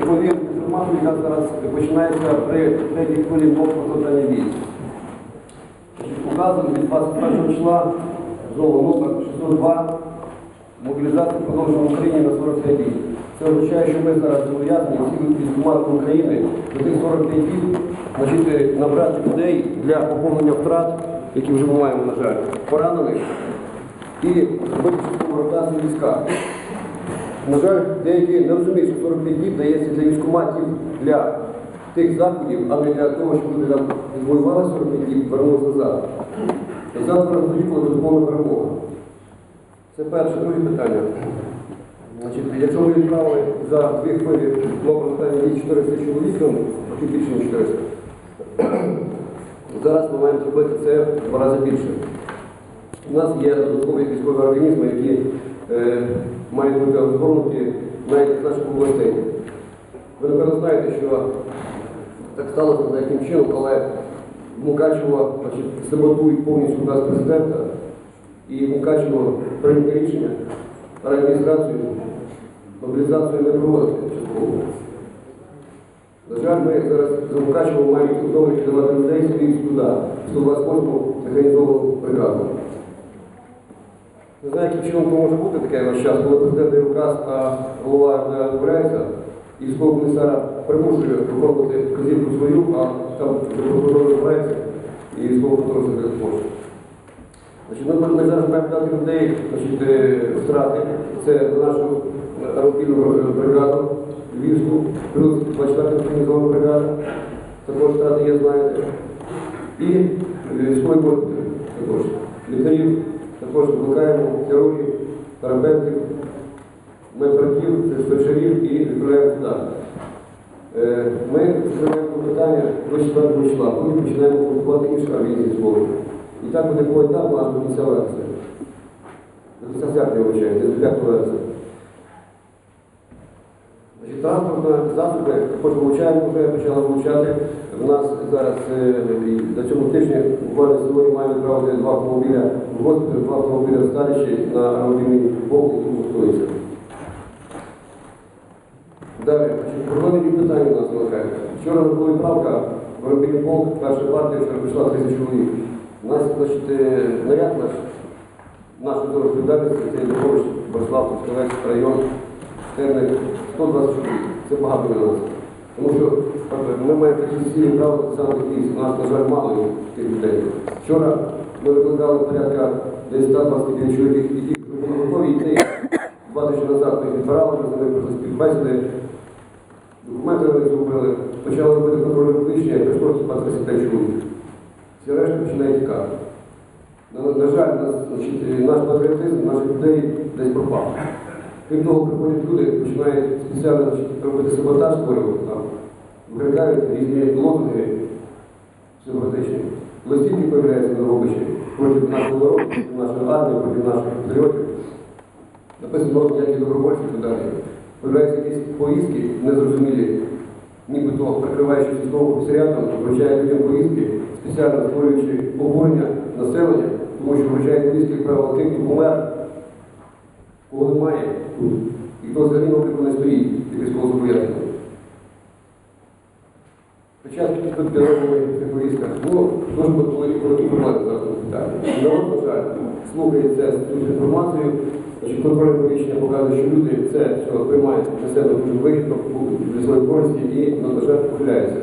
доповім інформацію, яка зараз починається при третій хвилі блоку покладання військ. Указом від 21 числа знову номер 602 мобілізація продовжуємо в Україні на 45 днів. Це означає, що ми зараз зобов'язані всі військомати України за тих 45 днів значить, набрати людей для поповнення втрат, які вже ми маємо, на жаль, поранених, і зробити ротацію війська. На жаль, деякі не розуміють, що 45 днів дається для військоматів для тих заходів, а не для того, щоб люди там воювали 45 днів, вернулися назад. Завтра буде повна перемога. Це перше, друге питання. Значить, якщо ми відправили за дві хвилі блок питання від 400 чоловік, ну, більше, ніж 400. Зараз ми маємо зробити це в два рази більше. У нас є додаткові військові організми, які е, мають бути розгорнуті навіть в наших областей. Ви, напевно, знаєте, що так сталося за яким чином, але Мукачево саботують повністю указ президента, і Мукачево прийнято рішення реадміністрацію, мобілізацію не проводити частково. На жаль, ми зараз за Мукачево маємо знову давати людей своїх сюди, 128-му механізовану бригаду. Не знаю, яким чином може бути таке ваш час, коли президент дає указ, а голова не відмовляється, і військового комісара примушує виконувати вказівку свою, а там прокурор відмовляється, і військового контролю не може. Значить, ми, ми зараз маємо дати людей е, втрати. Це нашу аеропільну бригаду Львівську, плюс 24 організована бригада, також втрати є, знаєте. І е, військовий корпус також. Лікарів також викликаємо керує терапевтів, медбратів, диспетчерів і відправляємо туди. Е, Ми закриваємо питання 24 числа, коли починаємо формувати інші організації військові. І так буде по етапу аж до кінця вересня. До кінця серпня, вибачаю, до 5 вересня. Засоби також вилучаємо, вже почали вилучати. У нас зараз е, на цьому тижні буквально сьогодні маємо відправити два автомобіля в госпіталь, два автомобіля в старіші на автомобільний полк, який готується. Далі, проблемні питання у нас виникають. Вчора була відправка в автомобільний полк, перша партія вчора прийшла 30 чоловік. У нас, значить, е, наряд наш, наша зона відповідальності, це Борислав, Трускавець, район, Терник, 120 чоловік. Це багато нас. Тому що ми маємо такі право саме військ, у нас, на жаль, мало тих людей. Вчора ми викликали порядка десь 125 чоловік, які були готові йти два тижні назад, ми відбирали, ми з ними пройшли співбесіди, документи вони зробили, почали робити контрольне підвищення, прийшло 25 чоловік. Всі решта починає тікати. На, на жаль, нас, значить, наш патріотизм, наших людей десь пропав. Крім того, приходять люди, починають спеціально робити саботаж, створювати там, викликають різні лозунги сепаратичні. Листівки появляються на робичі проти нашого народу, проти нашої армії, проти наших патріотів. Написано ніякі добровольці і далі. Появляються якісь повістки незрозумілі, нібито прикриваючи військовим комісаріатом, вручають людям повістки, спеціально створюючи обурення населення, тому що вручають повістки, як правило, тим, хто помер, кого немає тут, і хто взагалі на не стоїть військово зобов'язаний. Початку тут в повістках. Ну, дуже проблеми зараз питання. Народ, на жаль, слухається цю інформацію, значить, контрольне повіщення показує, що люди це що приймають на себе дуже вигідно для своєї користі і, на жаль, ухиляються.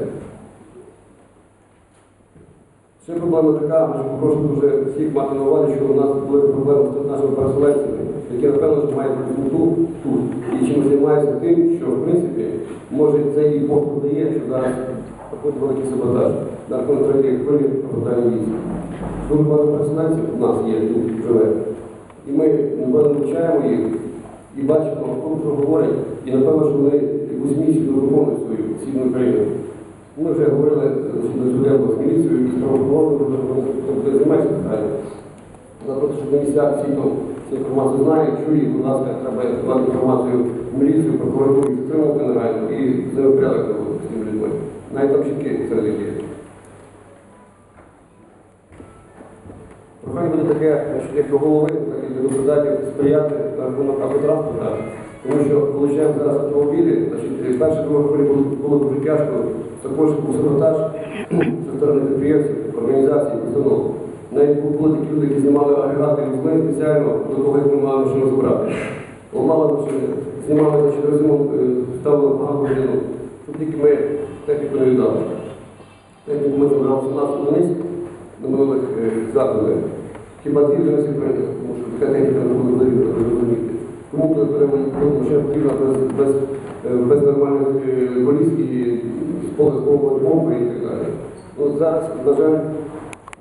Ще проблема така, що прошу дуже всіх мати на увазі, що у нас були проблеми з нашими переселенцями, які, напевно, мають мету тут. І чим займаються тим, що, в принципі, може це і Бог подає, що зараз проходить великий саботаж на рахунок третьої хвилі пропадання військ. Дуже багато переселенців у нас є тут живе. І ми, напевно, вивчаємо їх і бачимо, про що говорять, і напевно, що вони якусь місію виконують свою цінну країну. Ми вже говорили з Зуденко з міліцією з правоохоронною, хто займається питанням. Але щоб на місцях всі цю інформацію знають, чують, будь ласка, треба давати інформацію в міліцію, прокуратуру, і затримувати і порядок з цими людьми. Навіть там жінки серед є. Прохання буде таке, як до голови, так і до депутатів сприяти на рахунок автотранспорта, тому що получаємо зараз автомобілі, значить, перші друга хвилі було, дуже тяжко, також був саботаж зі сторони підприємців, організацій, установ. Навіть були такі люди, які знімали агрегати вузли спеціально до того, як ми мали машину забрати. Ламали машини, знімали значить, резину, е, ставили погану годину. Тут тільки ми техніку не віддали. Техніку ми забрали 17 одиниць на минулих е. Хіба дві одиниці прийняли, тому що така техніка не буде розуміти. Тому коли беремо машина потрібна без, без, е, без нормальних е, коліс і з повної помпи і так далі. Ну, зараз, на жаль,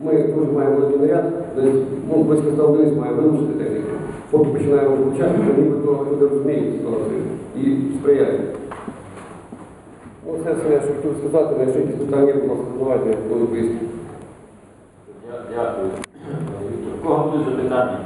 ми дуже маємо великий наряд, десь ну, близько 100 одиниць має вилучити техніку. Поки починаємо вивчати, то нібито люди розуміють ситуацію і сприяють. Ну, це все, що хотів сказати, на якісь питання, будь ласка, задавайте, я буду пояснити. Дякую. У кого будуть запитання?